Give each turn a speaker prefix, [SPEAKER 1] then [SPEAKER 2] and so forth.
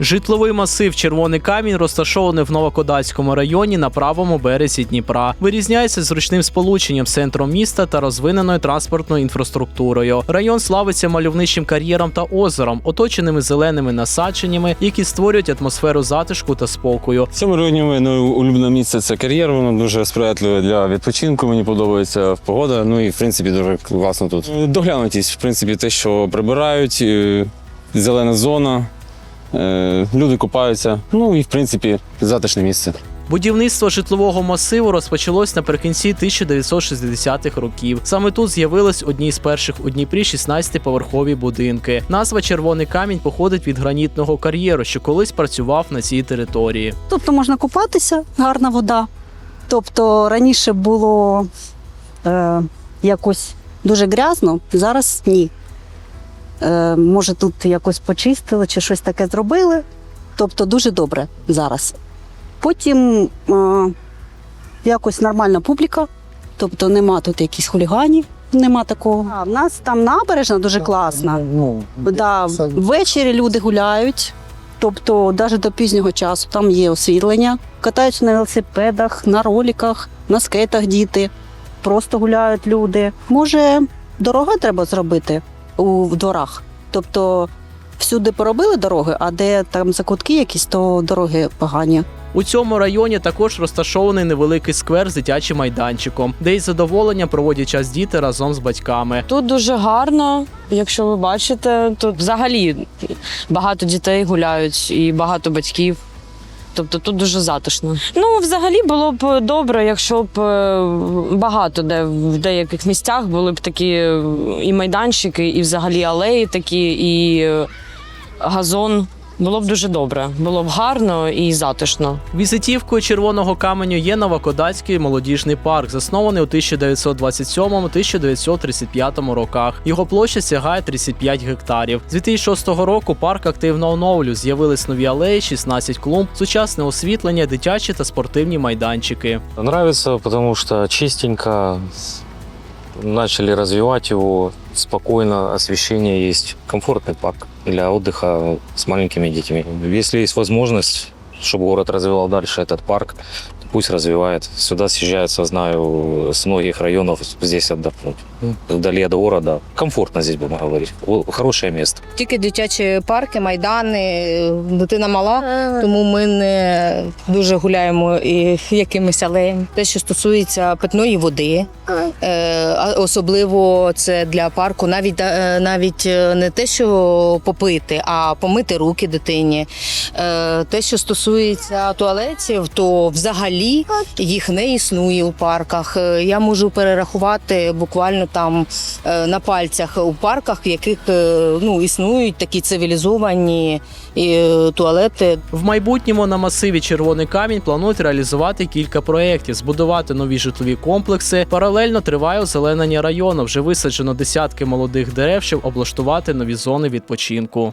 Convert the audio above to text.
[SPEAKER 1] Житловий масив Червоний камінь розташований в Новокодацькому районі на правому березі Дніпра. Вирізняється зручним сполученням з центром міста та розвиненою транспортною інфраструктурою. Район славиться мальовничим кар'єром та озером, оточеними зеленими насадженнями, які створюють атмосферу затишку та спокою.
[SPEAKER 2] В цьому районі моє ну, улюблене місце це кар'єр. Воно дуже сприятливе для відпочинку. Мені подобається погода. Ну і в принципі дуже класно тут. Доглянутість, в принципі, те, що прибирають, е, зелена зона, люди купаються. Ну і в принципі затишне місце.
[SPEAKER 1] Будівництво житлового масиву розпочалось наприкінці 1960-х років. Саме тут з'явились одні з перших у Дніпрі 16-поверхові будинки. Назва Червоний камінь походить від гранітного кар'єру, що колись працював на цій території.
[SPEAKER 3] Тобто можна купатися, гарна вода. Тобто раніше було е, якось дуже грязно, зараз ні. Е, може, тут якось почистили чи щось таке зробили. Тобто дуже добре зараз. Потім е, якось нормальна публіка, тобто нема тут якихось хуліганів, нема такого. А в нас там набережна дуже класна.
[SPEAKER 4] Ну,
[SPEAKER 3] Да, ввечері люди гуляють, тобто навіть до пізнього часу там є освітлення. Катаються на велосипедах, на роліках, на скейтах діти. Просто гуляють люди. Може, дорога треба зробити у дворах. Тобто всюди поробили дороги, а де там закутки якісь, то дороги погані.
[SPEAKER 1] У цьому районі також розташований невеликий сквер з дитячим майданчиком, де із задоволенням проводять час діти разом з батьками.
[SPEAKER 5] Тут дуже гарно, якщо ви бачите, тут взагалі багато дітей гуляють і багато батьків. Тобто тут дуже затишно. Ну, взагалі було б добре, якщо б е, багато де в деяких місцях були б такі е, і майданчики, і взагалі алеї такі, і е, газон. Було б дуже добре. Було б гарно і затишно.
[SPEAKER 1] Візитівкою червоного каменю є Новокодацький молодіжний парк, заснований у 1927-1935 роках. Його площа сягає 35 гектарів. З 2006 року парк активно оновлює. З'явились нові алеї, 16 клумб, сучасне освітлення, дитячі та спортивні майданчики.
[SPEAKER 6] Нравится, потому что чистенько, начали развивать его, спокойно, освещение есть, комфортный парк для отдыха с маленькими детьми. Если есть возможность, чтобы город развивал дальше этот парк, пусть развивает. Сюда съезжаются, знаю, с многих районов здесь отдохнуть. Вдали от города. Комфортно здесь, будем говорить. О, Хорошее.
[SPEAKER 7] Тільки дитячі парки, майдани, дитина мала, тому ми не дуже гуляємо і якимись алеями. Те, що стосується питної води, е, особливо це для парку, навіть е, навіть е, не те, що попити, а помити руки дитині. Е, Те, що стосується туалетів, то взагалі їх не існує у парках. Е, Я можу перерахувати буквально там е, на пальцях у парках, в яких е, ну існують такі цивілізовані е, туалети.
[SPEAKER 1] В майбутньому на масиві Червоний камінь планують реалізувати кілька проєктів, збудувати нові житлові комплекси. Паралельно триває озеленення району. Вже висаджено десятки молодих дерев, щоб облаштувати нові зони відпочинку.